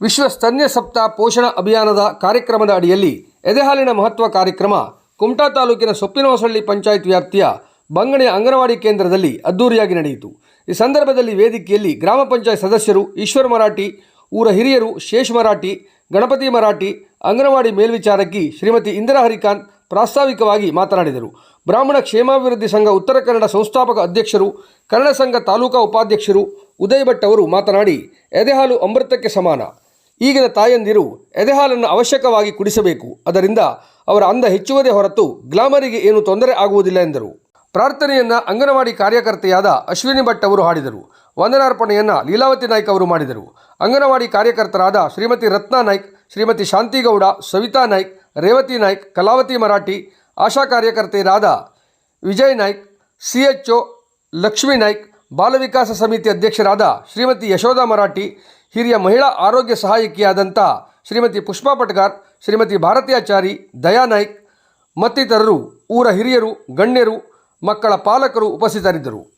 ವಿಶ್ವ ಸ್ತನ್ಯ ಸಪ್ತಾಹ ಪೋಷಣ ಅಭಿಯಾನದ ಕಾರ್ಯಕ್ರಮದ ಅಡಿಯಲ್ಲಿ ಎದೆಹಾಲಿನ ಮಹತ್ವ ಕಾರ್ಯಕ್ರಮ, ಕುಮಟಾ ತಾಲೂಕಿನ ಸೊಪ್ಪಿನಹೊಸಳ್ಳಿ ಪಂಚಾಯತ್ ವ್ಯಾಪ್ತಿಯ ಬಂಗಣೆಯ ಅಂಗನವಾಡಿ ಕೇಂದ್ರದಲ್ಲಿ ಅದ್ದೂರಿಯಾಗಿ ನಡೆಯಿತು. ಈ ಸಂದರ್ಭದಲ್ಲಿ ವೇದಿಕೆಯಲ್ಲಿ ಗ್ರಾಮ ಪಂಚಾಯತ್ ಸದಸ್ಯರು ಈಶ್ವರ್ ಮರಾಠಿ, ಊರ ಹಿರಿಯರು ಶೇಷ್ ಮರಾಠಿ, ಗಣಪತಿ ಮರಾಠಿ, ಅಂಗನವಾಡಿ ಮೇಲ್ವಿಚಾರಕಿ ಶ್ರೀಮತಿ ಇಂದಿರಾ ಹರಿಕಾಂತ್ ಪ್ರಾಸ್ತಾವಿಕವಾಗಿ ಮಾತನಾಡಿದರು. ಬ್ರಾಹ್ಮಣ ಕ್ಷೇಮಾಭಿವೃದ್ಧಿ ಸಂಘ ಉತ್ತರ ಕನ್ನಡ ಸಂಸ್ಥಾಪಕ ಅಧ್ಯಕ್ಷರು, ಕನ್ನಡ ಸಂಘ ತಾಲೂಕಾ ಉಪಾಧ್ಯಕ್ಷರು ಉದಯ್ ಭಟ್ ಅವರು ಮಾತನಾಡಿ, ಎದೆಹಾಲು ಅಮೃತಕ್ಕೆ ಸಮಾನ. ಈಗಿನ ತಾಯಂದಿರು ಎದೆಹಾಲನ್ನು ಅವಶ್ಯಕವಾಗಿ ಕುಡಿಸಬೇಕು. ಅದರಿಂದ ಅವರ ಅಂದ ಹೆಚ್ಚುವುದೇ ಹೊರತು ಗ್ಲಾಮರಿಗೆ ಏನು ತೊಂದರೆ ಆಗುವುದಿಲ್ಲ ಎಂದರು. ಪ್ರಾರ್ಥನೆಯನ್ನ ಅಂಗನವಾಡಿ ಕಾರ್ಯಕರ್ತೆಯಾದ ಅಶ್ವಿನಿ ಭಟ್ ಅವರು ಹಾಡಿದರು. ವಂದನಾರ್ಪಣೆಯನ್ನ ಲೀಲಾವತಿ ನಾಯ್ಕ್ ಅವರು ಮಾಡಿದರು. ಅಂಗನವಾಡಿ ಕಾರ್ಯಕರ್ತರಾದ ಶ್ರೀಮತಿ ರತ್ನಾ ನಾಯ್ಕ್, ಶ್ರೀಮತಿ ಶಾಂತಿಗೌಡ, ಸವಿತಾ ನಾಯ್ಕ್, ರೇವತಿ ನಾಯ್ಕ್, ಕಲಾವತಿ ಮರಾಠಿ, ಆಶಾ ಕಾರ್ಯಕರ್ತೆಯರಾದ ವಿಜಯ್ ನಾಯ್ಕ್, ಸಿ ಎಚ್ ಲಕ್ಷ್ಮೀ ನಾಯ್ಕ್ ಬಾಲವಿಕಾಸ ಸಮಿತಿ ಅಧ್ಯಕ್ಷರಾದ ಶ್ರೀಮತಿ ಯಶೋಧ ಮರಾಠಿ ಹಿರಿಯ ಮಹಿಳಾ ಆರೋಗ್ಯ ಸಹಾಯಕಿಯಾದಂಥ ಶ್ರೀಮತಿ ಪುಷ್ಪಾ ಪಟ್ಗಾರ್, ಶ್ರೀಮತಿ ಭಾರತಿಯಾಚಾರಿ ದಯಾ ನಾಯ್ಕ್, ಮತ್ತಿತರರು, ಊರ ಹಿರಿಯರು, ಗಣ್ಯರು, ಮಕ್ಕಳ ಪಾಲಕರು ಉಪಸ್ಥಿತರಿದ್ದರು.